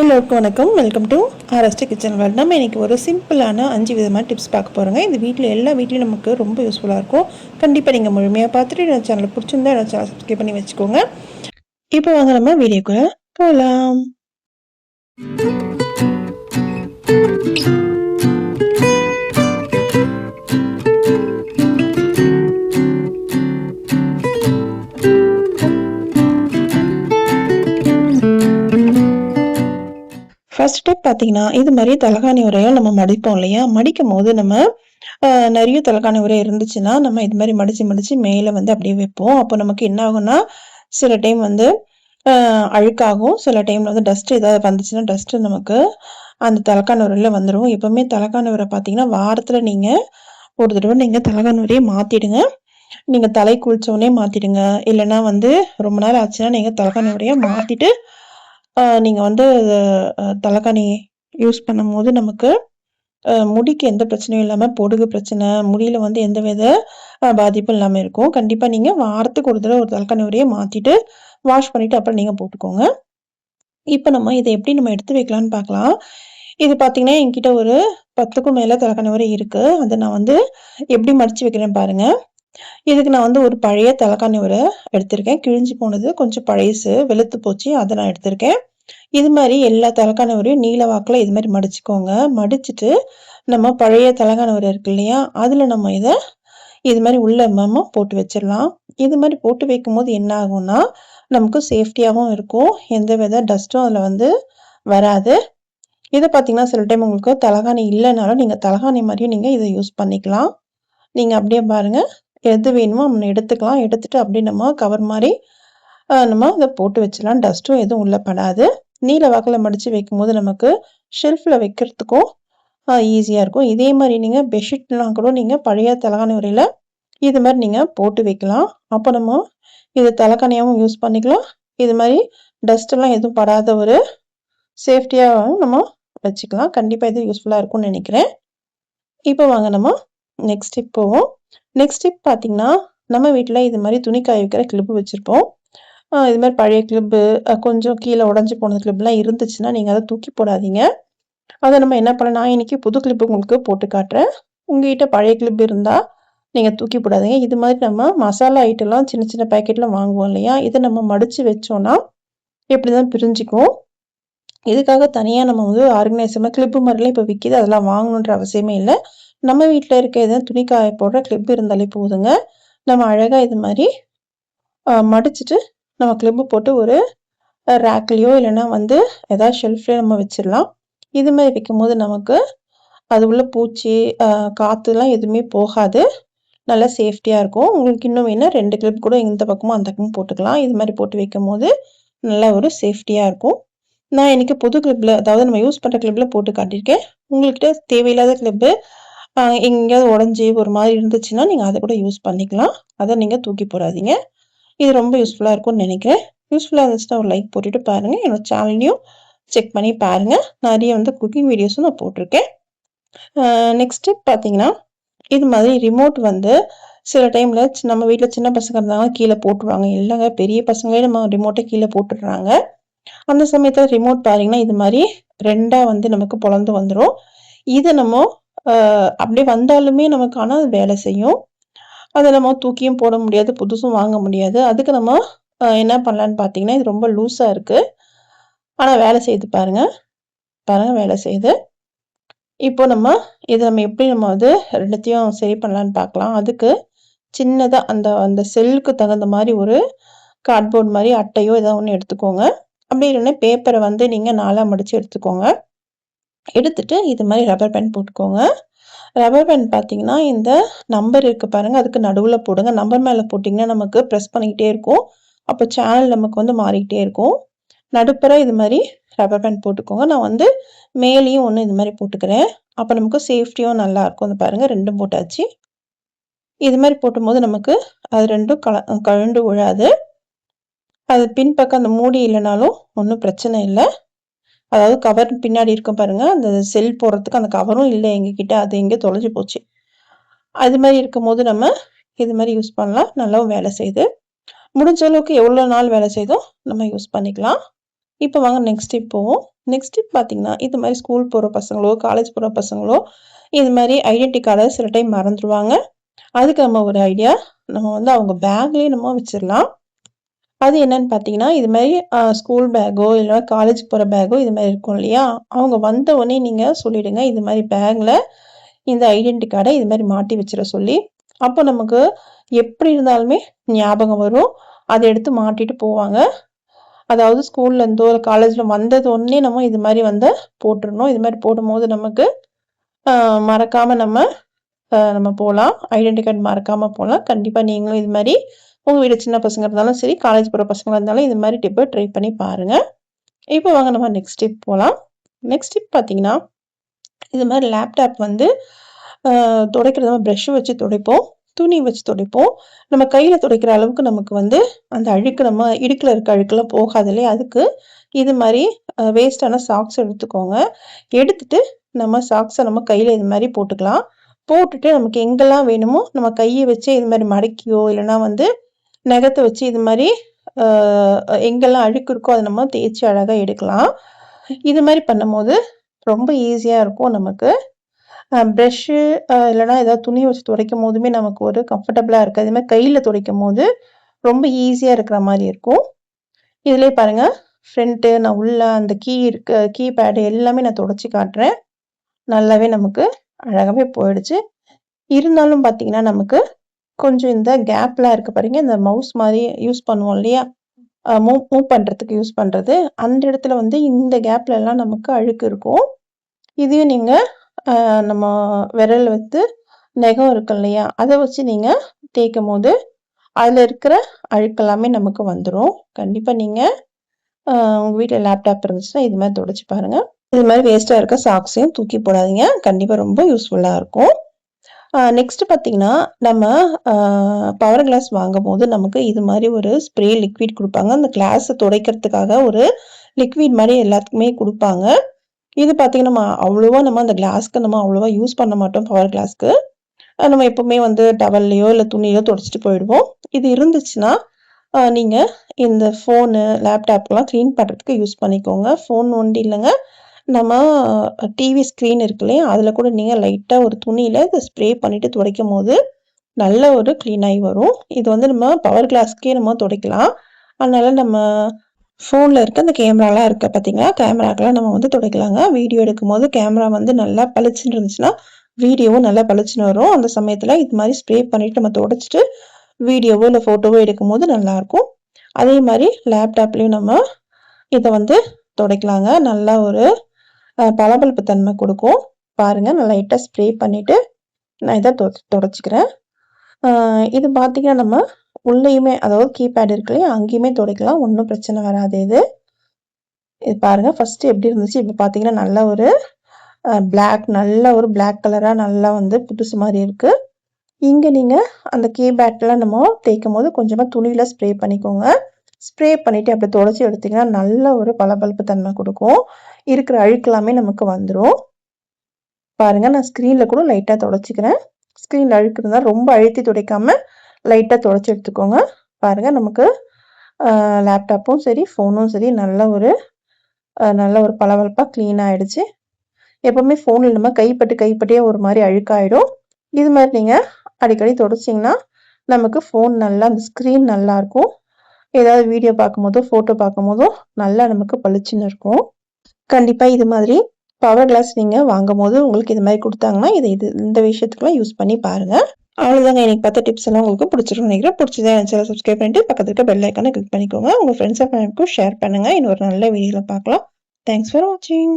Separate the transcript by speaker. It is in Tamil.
Speaker 1: எல்லோருக்கும் வணக்கம். Welcome to R S T kitchen world நம்ம இன்றைக்கி ஒரு சிம்பிளான அஞ்சு விதமான டிப்ஸ் பார்க்க போகிறோங்க இந்த வீட்டில் எல்லா வீட்லையும் நமக்கு ரொம்ப யூஸ்ஃபுல்லாக இருக்கும். கண்டிப்பாக நீங்கள் முழுமையாக பார்த்துட்டு என்னோட சேனலை பிடிச்சிருந்தா என்னோட சேனல் சப்ஸ்கிரைப் பண்ணி வச்சுக்கோங்க. இப்போ வாங்க நம்ம வீடியோக்குள்ளே போகலாம் பார்த்தீங்கன்னா இது மாதிரி தலகாணி உரையை நம்ம மடிப்போம் இல்லையா? மடிக்கும் போது நம்ம நிறைய தலகாணி உரை இருந்துச்சுன்னா நம்ம இது மாதிரி மடித்து மடித்து மேலே வந்து அப்படியே வைப்போம். அப்போ நமக்கு என்ன ஆகும்னா சில டைம் வந்து அழுக்காகும். சில டைமில் வந்து டஸ்ட் ஏதாவது வந்துச்சுன்னா டஸ்ட்டு நமக்கு அந்த தலக்காணி உரையில் வந்துடும் எப்போவுமே தலக்காணி உரை பார்த்தீங்கன்னா வாரத்தில் நீங்கள் ஒரு தடவை நீங்கள் தலகாணி உரையை மாற்றிடுங்க நீங்கள் தலை குளிச்சோடனே மாற்றிடுங்க இல்லைன்னா வந்து ரொம்ப நாள் ஆச்சுன்னா நீங்கள் தலகாணி உரையை மாற்றிட்டு நீங்கள் வந்து தலைக்கணி யூஸ் பண்ணும்போது நமக்கு முடிக்கு எந்த பிரச்சனையும் இல்லாமல் பொடுகு பிரச்சனை முடியில் வந்து எந்த வித பாதிப்பும் இல்லாமல் இருக்கும். கண்டிப்பாக நீங்கள் வாரத்துக்கு ஒரு தடவை ஒரு தலைக்காணி உரையை மாற்றிட்டு வாஷ் பண்ணிவிட்டு அப்புறம் நீங்கள் போட்டுக்கோங்க. இப்போ நம்ம இதை எப்படி நம்ம எடுத்து வைக்கலான்னு பார்க்கலாம். இது பார்த்தீங்கன்னா என்கிட்ட ஒரு பத்துக்கும் மேலே தலைக்காணி உரை இருக்குது அதை நான் வந்து எப்படி மடித்து வைக்கிறேன் பாருங்கள் இதுக்கு நான் வந்து ஒரு பழைய தலைக்காணி உரை எடுத்திருக்கேன். கிழிஞ்சு போனது கொஞ்சம் பழையசு வெளுத்து போச்சு அதை நான் எடுத்திருக்கேன். இது மாதிரி எல்லா தலைக்காணி உரையும் நீல வாக்கில் இது மாதிரி மடிச்சுக்கோங்க. மடிச்சுட்டு நம்ம பழைய தலைக்காணி உரை இருக்கு இல்லையா அதில் நம்ம இதை இது மாதிரி உள்ள மமம் போட்டு வச்சிடலாம். இது மாதிரி போட்டு வைக்கும் போது என்ன ஆகும்னா நமக்கு சேஃப்டியாகவும் இருக்கும். எந்த வித டஸ்ட்டும் அதில் வந்து வராது. இதை பார்த்தீங்கன்னா சில டைம் உங்களுக்கு தலகாணி இல்லைனாலும் நீங்கள் தலகாணி மாதிரியும் நீங்கள் இதை யூஸ் பண்ணிக்கலாம். நீங்கள் அப்படியே பாருங்கள் எது வேணுமோ நம்ம எடுத்துக்கலாம். எடுத்துட்டு அப்படியே நம்ம கவர் மாதிரி நம்ம அதை போட்டு வச்சிடலாம். டஸ்ட்டும் எதுவும் உள்ளே படாது. நீல வாக்கில் மடித்து வைக்கும்போது நமக்கு ஷெல்ஃபில் வைக்கிறதுக்கும் ஈஸியாக இருக்கும். இதே மாதிரி நீங்கள் பெட்ஷீட்லாம் கூட நீங்கள் பழைய தலகாணி உரையில் இது மாதிரி நீங்கள் போட்டு வைக்கலாம். அப்போ நம்ம இது தலைக்காணியாகவும் யூஸ் பண்ணிக்கலாம். இது மாதிரி டஸ்ட்டெல்லாம் எதுவும் படாத ஒரு சேஃப்டியாகவும் நம்ம வச்சுக்கலாம். கண்டிப்பாக இது யூஸ்ஃபுல்லாக இருக்கும்னு நினைக்கிறேன். இப்போ வாங்க நம்ம நெக்ஸ்ட் ஸ்டெப் போவோம் நெக்ஸ்ட் ஸ்டெப் பார்த்தீங்கன்னா நம்ம வீட்டில் இது மாதிரி துணி காய வைக்கிற கிளிப்பு வச்சுருப்போம். இது மாதிரி பழைய கிளிப்பு கொஞ்சம் கீழே உடஞ்சி போனது கிளிப்லாம் இருந்துச்சுன்னா நீங்கள் அதை தூக்கி போடாதீங்க. அதை நம்ம என்ன பண்ண நான் இன்றைக்கி புது கிளிப்பு உங்களுக்கு போட்டு காட்டுறேன். உங்ககிட்ட பழைய கிளிப் இருந்தால் நீங்கள் தூக்கி போடாதீங்க. இது மாதிரி நம்ம மசாலா ஐட்டம்லாம் சின்ன சின்ன பேக்கெட்டில் வாங்குவோம் இல்லையா? இதை நம்ம மடித்து வச்சோன்னா எப்படி தான் பிரிஞ்சிக்கும்? இதுக்காக தனியாக நம்ம வந்து ஆர்கனைசமாக கிளிப்பு மாதிரிலாம் இப்போ விற்கிது அதெல்லாம் வாங்கணுன்ற அவசியமே இல்லை. நம்ம வீட்டில் இருக்க எதாவது துணி காய போடுற கிளிப் இருந்தாலே போதுங்க. நம்ம அழகாக இது மாதிரி மடிச்சுட்டு நம்ம கிளிப்பு போட்டு ஒரு ரேக்லேயோ இல்லைன்னா வந்து ஏதாவது ஷெல்ஃப்லேயோ நம்ம வச்சிடலாம். இது மாதிரி வைக்கும் போது நமக்கு அது உள்ள பூச்சி காற்றுலாம் எதுவுமே போகாது. நல்லா சேஃப்டியாக இருக்கும். உங்களுக்கு இன்னும் வேணால் ரெண்டு கிளிப் கூட இந்த பக்கமும் அந்த பக்கமும் போட்டுக்கலாம். இது மாதிரி போட்டு வைக்கும் போது நல்லா ஒரு சேஃப்டியாக இருக்கும். நான் எனக்கு புது கிளிப்பில் அதாவது நம்ம யூஸ் பண்ணுற கிளிப்பில் போட்டு காட்டியிருக்கேன். உங்கள்கிட்ட தேவையில்லாத கிளிப்பு எங்கேயாவது உடஞ்சி ஒரு மாதிரி இருந்துச்சுன்னா நீங்கள் அதை கூட யூஸ் பண்ணிக்கலாம். அதை நீங்கள் தூக்கி போடாதீங்க. இது ரொம்ப யூஸ்ஃபுல்லாக இருக்கும்னு நினைக்கிறேன். யூஸ்ஃபுல்லாக இருந்துச்சுன்னா ஒரு லைக் போட்டுட்டு பாருங்கள் என்னோடய சேனல்லையும் செக் பண்ணி பாருங்கள் நிறைய வந்து குக்கிங் வீடியோஸும் நான் போட்டிருக்கேன். நெக்ஸ்ட்டு பார்த்தீங்கன்னா இது மாதிரி ரிமோட் வந்து சில டைமில் நம்ம வீட்டில் சின்ன பசங்க இருந்தாங்க கீழே போட்டுருவாங்க. இல்லைங்க பெரிய பசங்களே நம்ம ரிமோட்டை கீழே போட்டுடுறாங்க. அந்த சமயத்தில் ரிமோட் பாருங்கன்னா இது மாதிரி ரெண்டாக வந்து நமக்கு பிறந்து வந்துடும் இதை நம்ம அப்படியே வந்தாலுமே நமக்கு ஆனால் வேலை செய்யும். அதை நம்ம தூக்கியும் போட முடியாது புதுசும் வாங்க முடியாது. அதுக்கு நம்ம என்ன பண்ணலான்னு பார்த்தீங்கன்னா இது ரொம்ப லூஸாக இருக்குது ஆனால் வேலை செய்து பாருங்கள் பாருங்கள் வேலை செய்யுது இப்போ நம்ம இதை நம்ம எப்படி நம்ம வந்து ரெண்டுத்தையும் சரி பண்ணலான்னு பார்க்கலாம். அதுக்கு சின்னதாக அந்த அந்த செல்லுக்கு தகுந்த மாதிரி ஒரு கார்ட்போர்ட் மாதிரி அட்டையோ ஏதோ ஒன்று எடுத்துக்கோங்க. அப்படி இல்லைன்னா பேப்பரை வந்து நீங்கள் நாலாக மடித்து எடுத்துக்கோங்க. எடுத்துட்டு இது மாதிரி ரப்பர் பேண்ட் போட்டுக்கோங்க. ரப்பர் பேண்ட் பார்த்தீங்கன்னா இந்த நம்பர் இருக்குது பாருங்கள் அதுக்கு நடுவில் போடுங்க. நம்பர் மேலே போட்டிங்கன்னா நமக்கு ப்ரெஸ் பண்ணிக்கிட்டே இருக்கும். அப்போ சேனல் நமக்கு வந்து மாறிக்கிட்டே இருக்கும். நடுப்புற இது மாதிரி ரப்பர் பேண்ட் போட்டுக்கோங்க. நான் வந்து மேலேயும் ஒன்று இது மாதிரி போட்டுக்கிறேன். அப்போ நமக்கு சேஃப்டியும் நல்லாயிருக்கும் வந்து பாருங்கள் ரெண்டும் போட்டாச்சு. இது மாதிரி போட்டும்போது நமக்கு அது ரெண்டும் கல கழண்டு விழாது அது பின்பக்கம் அந்த மூடி இல்லைனாலும் ஒன்றும் பிரச்சனை இல்லை. அதாவது கவர் பின்னாடி இருக்கும் பாருங்கள் அந்த செல் போடுறதுக்கு அந்த கவரும் இல்லை எங்ககிட்ட. அது எங்கே தொலைஞ்சு போச்சு. அது மாதிரி இருக்கும்போது நம்ம இது மாதிரி யூஸ் பண்ணலாம். நல்லாவும் வேலை செய்யுது. முடிஞ்ச அளவுக்கு எவ்வளோ நாள் வேலை செய்தோம் நம்ம யூஸ் பண்ணிக்கலாம். இப்போ வாங்க நெக்ஸ்ட் போவோம். நெக்ஸ்ட் பார்த்தீங்கன்னா இது மாதிரி ஸ்கூல் போகிற பசங்களோ காலேஜ் போகிற பசங்களோ இது மாதிரி ஐடென்டி கார்டை சில டைம் மறந்துடுவாங்க அதுக்கு நம்ம ஒரு ஐடியா நம்ம வந்து அவங்க பேக்லேயே நம்ம வச்சிடலாம். அது என்னன்னு பார்த்தீங்கன்னா இது மாதிரி ஸ்கூல் பேக்கோ இல்லை காலேஜ் போகிற பேக்கோ இது மாதிரி இருக்கும் இல்லையா? அவங்க வந்த உடனே நீங்கள் சொல்லிவிடுங்க இது மாதிரி பேக்கில் இந்த ஐடென்டி கார்டை இது மாதிரி மாட்டி வச்சிட சொல்லி அப்போ நமக்கு எப்படி இருந்தாலுமே ஞாபகம் வரும். அதை எடுத்து மாட்டிட்டு போவாங்க. அதாவது ஸ்கூல்லேருந்தோ இல்லை காலேஜில் வந்தது ஒன்றே நம்ம இது மாதிரி வந்து போட்டுடணும். இது மாதிரி போடும்போது நமக்கு மறக்காமல் நம்ம நம்ம போகலாம் ஐடென்டி கார்டு மறக்காமல் போகலாம் கண்டிப்பாக நீங்களும் இது மாதிரி உங்கள் வீடு சின்ன பசங்க இருந்தாலும் சரி காலேஜ் போகிற பசங்களாக இருந்தாலும் இது மாதிரி டிப்பை ட்ரை பண்ணி பாருங்கள் இப்போ வாங்க நம்ம நெக்ஸ்ட் டிப் போகலாம் நெக்ஸ்ட் டிப் பார்த்தீங்கன்னா இது மாதிரி லேப்டாப் வந்து துடைக்கிறது நம்ம ப்ரெஷ்ஷு வச்சு துடைப்போம் துணி வச்சு துடைப்போம். நம்ம கையில் துடைக்கிற அளவுக்கு நமக்கு வந்து அந்த அழுக்கு நம்ம இடுக்கில் இருக்க அழுக்கெல்லாம் போகாது இல்லையா? அதுக்கு இது மாதிரி வேஸ்டான சாக்ஸ் எடுத்துக்கோங்க. எடுத்துட்டு நம்ம சாக்ஸை நம்ம கையில் இது மாதிரி போட்டுக்கலாம். போட்டுட்டு நமக்கு எங்கெல்லாம் வேணுமோ நம்ம கையை வச்சு இது மாதிரி மடக்கியோ இல்லைன்னா வந்து நகத்தை வச்சு இது மாதிரி எங்கெல்லாம் அழுக்கு இருக்கோ அதை நம்ம தேய்ச்சி அழகாக எடுக்கலாம். இது மாதிரி பண்ணும்போது ரொம்ப ஈஸியாக இருக்கும் நமக்கு. ப்ரெஷ்ஷு இல்லைனா ஏதாவது துணி வச்சு துடைக்கும் போதுமே நமக்கு ஒரு கம்ஃபர்டபுளாக இருக்குது. அதே மாதிரி கையில் துடைக்கும் போது ரொம்ப ஈஸியாக இருக்கிற மாதிரி இருக்கும். இதிலே பாருங்கள் ஃப்ரண்ட்டு நான் உள்ள அந்த கீ இருக்கு கீ பேடு எல்லாமே நான் தொடச்சி காட்டுறேன். நல்லாவே நமக்கு அழகாகவே போயிடுச்சு. இருந்தாலும் பார்த்தீங்கன்னா நமக்கு கொஞ்சம் இந்த கேப்லாம் இருக்குது பாருங்க. இந்த மவுஸ் மாதிரி யூஸ் பண்ணுவோம் இல்லையா? மூவ் மூவ் பண்ணுறதுக்கு யூஸ் பண்ணுறது அந்த இடத்துல வந்து இந்த கேப்லலாம் நமக்கு அழுக்கு இருக்கும். இதையும் நீங்கள் நம்ம விரல் வந்து நெகம் இருக்கும் இல்லையா? அதை வச்சு நீங்கள் தேய்க்கும் போது அதில் இருக்கிற அழுக்கெல்லாமே நமக்கு வந்துடும் கண்டிப்பாக நீங்கள் உங்கள் வீட்டில் லேப்டாப் இருந்துச்சுன்னா இது மாதிரி தொடச்சி பாருங்கள் இது மாதிரி வேஸ்ட்டாக இருக்க சாக்ஸையும் தூக்கி போடாதீங்க. கண்டிப்பாக ரொம்ப யூஸ்ஃபுல்லாக இருக்கும். நெக்ஸ்ட்டு பார்த்தீங்கன்னா நம்ம பவர் கிளாஸ் வாங்கும் போது நமக்கு இது மாதிரி ஒரு ஸ்ப்ரே லிக்விட் கொடுப்பாங்க. அந்த கிளாஸை துடைக்கிறதுக்காக ஒரு லிக்விட் மாதிரி எல்லாத்துக்குமே கொடுப்பாங்க. இது பார்த்தீங்கன்னா நம்ம அவ்வளோவா நம்ம அந்த கிளாஸ்க்கு நம்ம அவ்வளோவா யூஸ் பண்ண மாட்டோம் பவர் கிளாஸ்க்கு நம்ம எப்போவுமே வந்து டவல்லையோ இல்லை துணியிலோ துடைச்சிட்டு போயிடுவோம். இது இருந்துச்சுன்னா நீங்கள் இந்த ஃபோனு லேப்டாப்லாம் க்ளீன் பண்ணுறதுக்கு யூஸ் பண்ணிக்கோங்க. ஃபோன் ஒண்டி இல்லைங்க. நம்ம டிவி ஸ்க்ரீன் இருக்கு இல்லையா அதில் கூட நீங்கள் லைட்டாக ஒரு துணியில் இதை ஸ்ப்ரே பண்ணிவிட்டு துடைக்கும் போது நல்ல ஒரு க்ளீனாகி வரும். இது வந்து நம்ம பவர் கிளாஸ்க்கே நம்ம துடைக்கலாம். அதனால் நம்ம ஃபோனில் இருக்க அந்த கேமராலாம் இருக்க பார்த்தீங்களா கேமராக்கெலாம் நம்ம வந்து துடைக்கலாங்க. வீடியோ எடுக்கும் போது கேமரா வந்து நல்லா பளிச்சுன்னு இருந்துச்சுன்னா வீடியோவும் நல்லா பளிச்சுன்னு வரும். அந்த சமயத்தில் இது மாதிரி ஸ்ப்ரே பண்ணிவிட்டு நம்ம துடைச்சிட்டு வீடியோவோ இல்லை ஃபோட்டோவோ எடுக்கும் போது நல்லாயிருக்கும். அதே மாதிரி லேப்டாப்லேயும் நம்ம இதை வந்து துடைக்கலாங்க. நல்லா ஒரு பளபளப்பு தன்மை கொடுக்கும். பாருங்கள் நான் லைட்டாக ஸ்ப்ரே பண்ணிவிட்டு நான் இதை தொ தொடச்சிக்கிறேன். இது பார்த்திங்கன்னா நம்ம உள்ளேயுமே அதாவது கீபேட் இருக்கு இல்லையா அங்கேயுமே துடைக்கலாம். ஒன்றும் பிரச்சனை வராது இது. இது பாருங்கள் ஃபஸ்ட்டு எப்படி இருந்துச்சு? இப்போ பார்த்தீங்கன்னா நல்ல ஒரு பிளாக் நல்ல ஒரு பிளாக் கலராக நல்லா வந்து புதுசு மாதிரி இருக்குது இங்கே நீங்கள் அந்த கீபேட்லாம் நம்ம தேய்க்கும் போது கொஞ்சமாக துணியில் ஸ்ப்ரே பண்ணிக்கோங்க. ஸ்ப்ரே பண்ணிவிட்டு அப்படி தொடச்சி எடுத்திங்கன்னா நல்ல ஒரு பளபளப்பு தன்மை கொடுக்கும். இருக்கிற அழுக்கெல்லாமே நமக்கு வந்துடும் பாருங்கள் நான் ஸ்க்ரீனில் கூட லைட்டாக தொடச்சிக்கிறேன். ஸ்க்ரீனில் அழுக்கு இருந்தால் ரொம்ப அழுத்தி துடைக்காமல் லைட்டாக தொடச்சி எடுத்துக்கோங்க. பாருங்கள் நமக்கு லேப்டாப்பும் சரி ஃபோனும் சரி நல்ல ஒரு நல்ல ஒரு பளபளப்பாக க்ளீன் ஆகிடுச்சு எப்போவுமே ஃபோனில் நம்ம கைப்பட்டு கைப்பட்டே ஒரு மாதிரி அழுக்காயிடும். இது மாதிரி நீங்கள் அடிக்கடி தொடச்சிங்கன்னா நமக்கு ஃபோன் நல்லா அந்த ஸ்க்ரீன் நல்லாயிருக்கும் ஏதாவது வீடியோ பார்க்கும்போதோ ஃபோட்டோ பார்க்கும்போதோ நல்லா நமக்கு பளிச்சுன்னு இருக்கும். கண்டிப்பாக இது மாதிரி பவர் கிளாஸ் நீங்கள் வாங்கும் போது உங்களுக்கு இது மாதிரி கொடுத்தாங்கன்னா இது இது இந்த விஷயத்துக்குலாம் யூஸ் பண்ணி பாருங்கள் அவ்வளோதாங்க எனக்கு பார்த்த டிப்ஸ் எல்லாம் உங்களுக்கு பிடிச்சிருக்கும் நினைக்கிறேன். பிடிச்சதா சேனல் சப்ஸ்கிரைப் பண்ணிட்டு பக்கத்துக்கு இருக்க பெல் ஐக்கானை கிளிக் பண்ணிக்கோங்க. உங்கள் ஃப்ரெண்ட்ஸ் அண்ட் ஃபேமிலிக்கும் ஷேர் பண்ணுங்கள் இன்னொரு நல்ல வீடியோவில் பார்க்கலாம். தேங்க்ஸ் ஃபார் வாட்சிங்